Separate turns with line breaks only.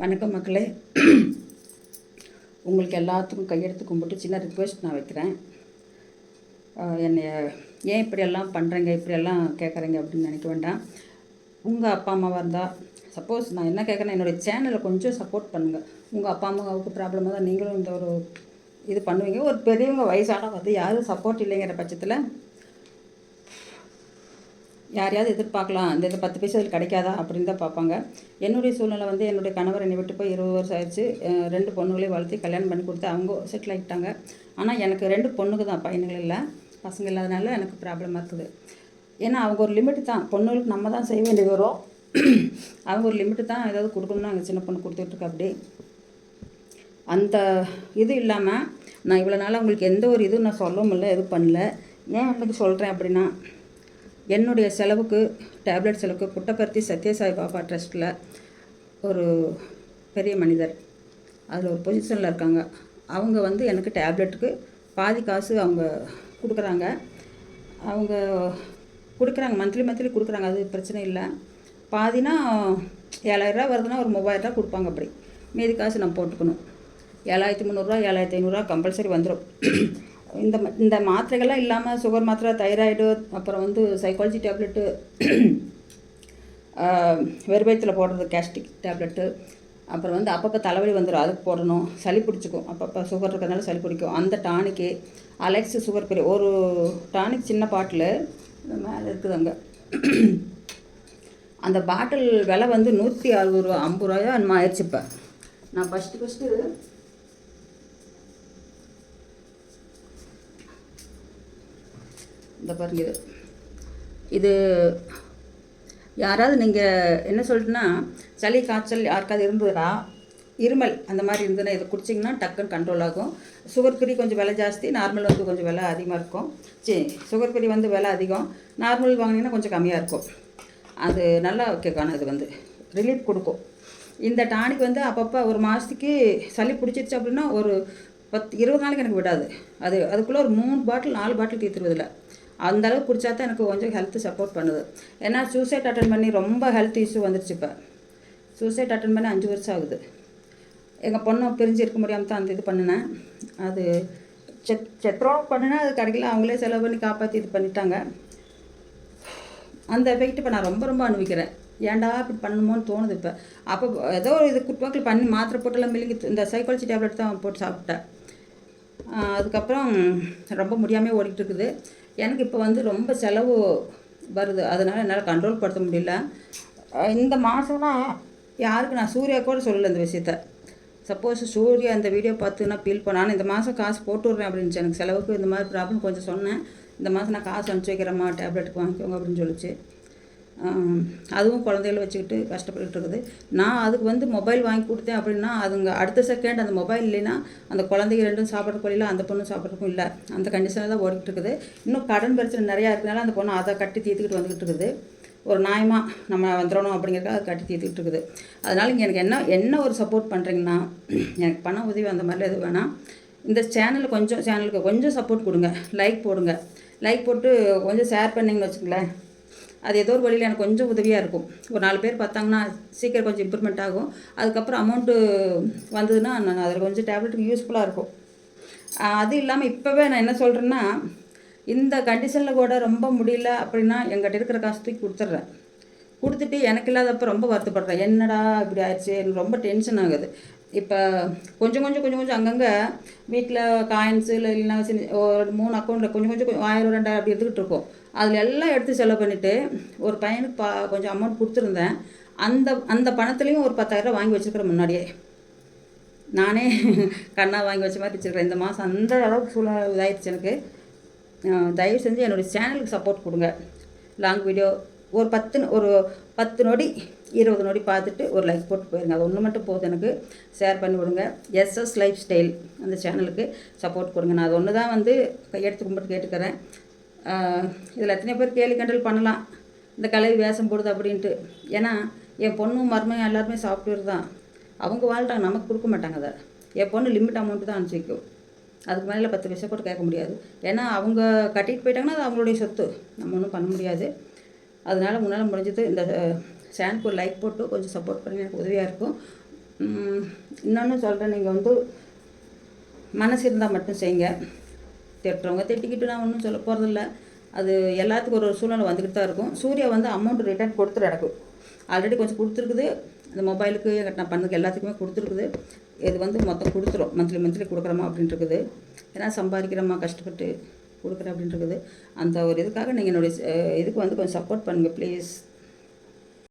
வணக்கம் மக்களே. உங்களுக்கு எல்லாத்துக்கும் கையெடுத்து கும்பிட்டு சின்ன ரிக்வெஸ்ட் நான் வைக்கிறேன். என்னை என்னைய ஏன் இப்படியெல்லாம் பண்ணுறேங்க இப்படியெல்லாம் கேட்குறீங்க அப்படின்னு நினைக்க வேண்டாம். உங்கள் அப்பா அம்மாவாக இருந்தால் சப்போஸ் நான் என்ன கேட்குறேன் என்னுடைய சேனலை கொஞ்சம் சப்போர்ட் பண்ணுங்கள் உங்கள் அப்பா அம்மாவுக்கு ப்ராப்ளமாக தான் நீங்களும் இந்த ஒரு இது பண்ணுவீங்க. ஒரு பெரியவங்க வயசான வந்து யாரும் சப்போர்ட் இல்லைங்கிற பட்சத்தில் யாரையாவது எதிர்பார்க்கலாம். இந்த இது பத்து பைசா இதில் கிடைக்காதா? அப்படின்னு தான் பார்ப்பாங்க. என்னுடைய சூழ்நிலை வந்து என்னுடைய கணவர் என்னை விட்டு போய் இருபது வருஷம் ஆயிடுச்சு. ரெண்டு பொண்ணுகளையும் வளர்த்து கல்யாணம் பண்ணி கொடுத்து அவங்க செட்டில் ஆகிட்டாங்க ஆனால் எனக்கு ரெண்டு பொண்ணுக்கு தான் பையனுங்கள் இல்லை. பசங்க இல்லாதனால எனக்கு ப்ராப்ளமாக இருக்குது. ஏன்னா அவங்க ஒரு லிமிட் தான். பொண்ணுகளுக்கு நம்ம தான் செய்ய வேண்டியது வரும். அவங்க ஒரு லிமிட்டு தான் ஏதாவது கொடுக்கணும்னு அங்கே சின்ன பொண்ணு கொடுத்துட்ருக்க அப்படி. அந்த இது இல்லாமல் நான் இவ்வளோ நாளாக அவங்களுக்கு எந்த ஒரு இதுவும் நான் சொல்லவும் இல்லை எதுவும் பண்ணல. ஏன் எனக்கு சொல்கிறேன் அப்படின்னா என்னுடைய செலவுக்கு டேப்லெட் செலவுக்கு புட்டபர்த்தி சத்யசாய் பாபா ட்ரஸ்ட்டில் ஒரு பெரிய மனிதர். அதில் ஒரு பொசிஷனில் இருக்காங்க. அவங்க வந்து எனக்கு டேப்லெட்டுக்கு பாதி காசு அவங்க கொடுக்குறாங்க. அவங்க கொடுக்குறாங்க மந்த்லி மந்த்லி கொடுக்குறாங்க அது பிரச்சனை இல்லை. பாதினா ஏழாயிரரூவா வருதுன்னா ஒரு மூவாயிரரூவா கொடுப்பாங்க அப்படி. மீதி காசு நம்ம போட்டுக்கணும். ஏழாயிரத்தி முந்நூறுரூவா ஏழாயிரத்தி ஐநூறுரூவா கம்பல்சரி வந்துடும் இந்த ம- இந்த மாத்திரைகள்லாம் இல்லாமல் சுகர் மாத்திரை தைராய்டு அப்புறம் வந்து சைக்காலஜி டேப்லெட்டு வெறுவயத்தில் போடுறது கேஸ்டிக் டேப்லெட்டு அப்புறம் வந்து அப்பப்போ தலைவலி வந்துடும் அதுக்கு போடணும். சளி பிடிச்சிக்கும். அப்பப்போ சுகர் இருக்கிறதுனால சளி பிடிக்கும். அந்த டானிக்கு அலெக்ஸ் சுகர் பெரிய ஒரு டானிக் சின்ன பாட்டில் மேலே இருக்குது அங்கே அந்த பாட்டில் விலை வந்து நூற்றி அறுபது ரூபா ஐம்பது ரூபாயோ என்னமோ ஆயிடுச்சு இப்போ. நான் ஃபஸ்ட்டு ஃபஸ்ட்டு இந்த பாருங்க இது. இது யாராவது நீங்கள் என்ன சொல்லிட்டுனா சளி காய்ச்சல் யாருக்காவது இருந்ததுன்னா இருமல் அந்த மாதிரி இருந்ததுன்னா இதை குடிச்சிங்கன்னா டக்குன்னு கண்ட்ரோல் ஆகும். சுகர் ஃப்ரீ கொஞ்சம் விலை ஜாஸ்தி நார்மல் வந்து கொஞ்சம் விலை அதிகமாக இருக்கும். சரி சுகர் ஃப்ரீ வந்து விலை அதிகம். நார்மல் வாங்கினீங்கன்னா கொஞ்சம் கம்மியாக இருக்கும். அது நல்லா கேட்கணும் அது வந்து. ரிலீஃப் கொடுக்கும். இந்த டானிக் வந்து அப்பப்போ ஒரு மாதத்துக்கு சளி பிடிச்சிருச்சு அப்படின்னா ஒரு பத்து இருபது நாளைக்கு எனக்கு விடாது. அது அதுக்குள்ளே ஒரு மூணு பாட்டில் நாலு பாட்டில் தீர்த்துருவதில்லை அந்தளவுக்கு குடித்தா தான் எனக்கு கொஞ்சம் ஹெல்த்து சப்போர்ட் பண்ணுது. ஏன்னா சூசைட் அட்டன் பண்ணி ரொம்ப ஹெல்த் இஷ்யூ வந்துருச்சு இப்போ. சூசைட் அட்டன் பண்ணி அஞ்சு வருஷம் ஆகுது. எங்கள் பொண்ணை பிரிஞ்சு இருக்க முடியாமல் தான் அந்த இது பண்ணினேன். அது செத் செத்ரோம் பண்ணினா அது கிடைக்கல. அவங்களே செலவு பண்ணி காப்பாற்றி இது பண்ணிட்டாங்க. அந்த எஃபெக்ட் இப்போ நான் ரொம்ப ரொம்ப அனுபவிக்கிறேன். ஏன்டா இப்படி பண்ணணுமோன்னு தோணுது இப்போ. அப்போ ஏதோ ஒரு இது குட்வாக்கில் பண்ணி மாத்திரை போட்டெல்லாம் மில்லிங்கி இந்த சைக்காலஜி டேப்லெட் தான் போட்டு சாப்பிட்டேன். அதுக்கப்புறம் ரொம்ப முடியாமல் ஓடிக்கிட்டு இருக்குது. எனக்கு இப்போ வந்து ரொம்ப செலவு வருது. அதனால் என்னால் கண்ட்ரோல் படுத்த முடியல. இந்த மாதம்னா யாருக்கு நான் சூர்யா கூட சொல்லலை இந்த விஷயத்த. சப்போஸ் சூர்யா இந்த வீடியோ பார்த்து நான் ஃபீல் பண்ண ஆனால் இந்த மாதம் காசு போட்டு விட்றேன் அப்படின்னு எனக்கு செலவுக்கு இந்த மாதிரி ப்ராப்ளம் கொஞ்சம் சொன்னேன். இந்த மாதம் நான் காசு அனுப்பிச்சி வைக்கிறேம்மா டேப்லெட்டுக்கு வாங்கிக்கோங்க அப்படின்னு சொல்லிச்சு. அதுவும் குழந்தைகளை வச்சுக்கிட்டு கஷ்டப்பட்டுட்டு இருக்குது நான் அதுக்கு வந்து மொபைல் வாங்கி கொடுத்தேன் அப்படின்னா அதுங்க அடுத்த செகண்ட் அந்த மொபைல் இல்லைன்னா அந்த குழந்தைங்க ரெண்டும் சாப்பிட்றதுக்கும் இல்லை அந்த பொண்ணு சாப்பிட்றதுக்கும் இல்லை. அந்த கண்டிஷனில் தான் ஓடிக்கிட்டு இருக்குது இன்னும் கடன் பிரச்சனை நிறையா இருக்கனால அந்த பொண்ணு அதை கட்டி தீர்த்துக்கிட்டு வந்துக்கிட்டு இருக்குது ஒரு நியாயமாக நம்ம வந்துடணும் அப்படிங்கிறதுக்காக அதை கட்டி தீர்த்துக்கிட்டு இருக்குது அதனால் இங்கே எனக்கு என்ன என்ன ஒரு சப்போர்ட் பண்ணுறீங்கன்னா எனக்கு பண உதவி அந்த மாதிரிலாம் எதுவும் வேணாம். இந்த சேனலில் கொஞ்சம் சேனலுக்கு கொஞ்சம் சப்போர்ட் கொடுங்க. லைக் போடுங்க. லைக் போட்டு கொஞ்சம் ஷேர் பண்ணிங்கன்னு வச்சுக்கங்களேன். அது ஏதோ ஒரு வழியில் எனக்கு கொஞ்சம் உதவியாக இருக்கும். ஒரு நாலு பேர் பார்த்தாங்கன்னா சீக்கிரம் கொஞ்சம் இம்ப்ரூவ்மெண்ட் ஆகும். அதுக்கப்புறம் அமௌண்ட்டு வந்ததுன்னா நான் அதில் கொஞ்சம் டேப்லெட்டுக்கு யூஸ்ஃபுல்லாக இருக்கும். அது இல்லாமல் இப்போவே நான் என்ன சொல்கிறேன்னா இந்த கண்டிஷனில் கூட ரொம்ப முடியல அப்படின்னா எங்கிட்ட இருக்கிற காசு தூக்கி கொடுத்துட்றேன். கொடுத்துட்டு எனக்கு இல்லாதப்ப ரொம்ப வருத்தப்படுறேன். என்னடா இப்படி ஆயிடுச்சு? எனக்கு ரொம்ப டென்ஷன் ஆகுது. இப்போ கொஞ்சம் கொஞ்சம் கொஞ்சம் கொஞ்சம் அங்கங்கே வீட்டில் காயின்ஸு இல்லை இல்லைனா சின்ன ஒரு மூணு அக்கௌண்ட்டில் கொஞ்சம் கொஞ்சம் கொஞ்சம் ஆயிரம் ரெண்டாயிரம் அப்படி எடுத்துக்கிட்டு இருக்கோம். அதில் எல்லாம் எடுத்து செலவு பண்ணிவிட்டு ஒரு பையனுக்கு பா கொஞ்சம் அமௌண்ட் கொடுத்துருந்தேன். அந்த அந்த பணத்துலேயும் ஒரு பத்தாயிரம் வாங்கி வச்சுருக்கிறேன் முன்னாடியே. நானே கண்ணா வாங்கி வச்ச மாதிரி வச்சுருக்கிறேன். இந்த மாதம் அந்த அளவுக்கு சூழ்நிலை இதாகிடுச்சு எனக்கு. தயவு செஞ்சு என்னுடைய சேனலுக்கு சப்போர்ட் கொடுங்க. லாங் வீடியோ ஒரு பத்து ஒரு பத்து நொடி இருபது நொடி பார்த்துட்டு ஒரு லைக் போட்டு போயிருங்க. அது ஒன்று மட்டும் போதும் எனக்கு. ஷேர் பண்ணி விடுங்க. எஸ்எஸ் லைஃப் ஸ்டைல் அந்த சேனலுக்கு சப்போர்ட் கொடுங்க. நான் அது ஒன்று தான் வந்து கையெடுத்து கும்பிட்டு கேட்டுக்கிறேன். இதில் எத்தனை பேர் கேலி கண்டல் பண்ணலாம். இந்த கலை வேஷம் போடுது அப்படின்ட்டு. ஏன்னா என் பொண்ணும் மருமையும் எல்லாருமே சாஃப்ட்வேர் தான். அவங்க வாழ்கிறாங்க நமக்கு கொடுக்க மாட்டாங்க அதை. என் பொண்ணு லிமிட் அமௌண்ட்டு தான் அனுப்பிச்சி வைக்கும் அதுக்கு மேலே பத்து பைசா கூட கேட்க முடியாது. ஏன்னா அவங்க கட்டிட்டு போயிட்டாங்கன்னா அது அவங்களுடைய சொத்து. நம்ம ஒன்றும் பண்ண முடியாது. அதனால் முன்னால் முடிஞ்சது இந்த சேனலுக்கு ஒரு லைக் போட்டு கொஞ்சம் சப்போர்ட் பண்ணி எனக்கு உதவியாக இருக்கும். இன்னொன்று சொல்கிறேன் நீங்கள் வந்து மனசு இருந்தால் மட்டும் செய்யுங்க திட்டுறவங்க திட்டிக்கிட்டு நான் ஒன்றும் சொல்ல போகிறதில்ல அது எல்லாத்துக்கும் ஒரு ஒரு சூழ்நிலை வந்துக்கிட்டு தான் இருக்கும். சூர்யா வந்து அமௌண்ட் ரிட்டர்ன் கொடுத்துரு எனக்கு ஆல்ரெடி கொஞ்சம் கொடுத்துருக்குது. இந்த மொபைலுக்கு நான் பண்ணதுக்கு எல்லாத்துக்குமே கொடுத்துருக்குது. இது வந்து மொத்தம் கொடுத்துரும். மந்த்லி மந்த்லி கொடுக்குறோமா அப்படின்ட்டு இருக்குது. ஏன்னா சம்பாதிக்கிறோமா கஷ்டப்பட்டு. கொடுக்குறேன் அப்படின்ட்டு இருக்குது அந்த ஒரு இதுக்காக நீங்கள் என்னுடைய இதுக்கு வந்து கொஞ்சம் சப்போர்ட் பண்ணுங்கள் ப்ளீஸ்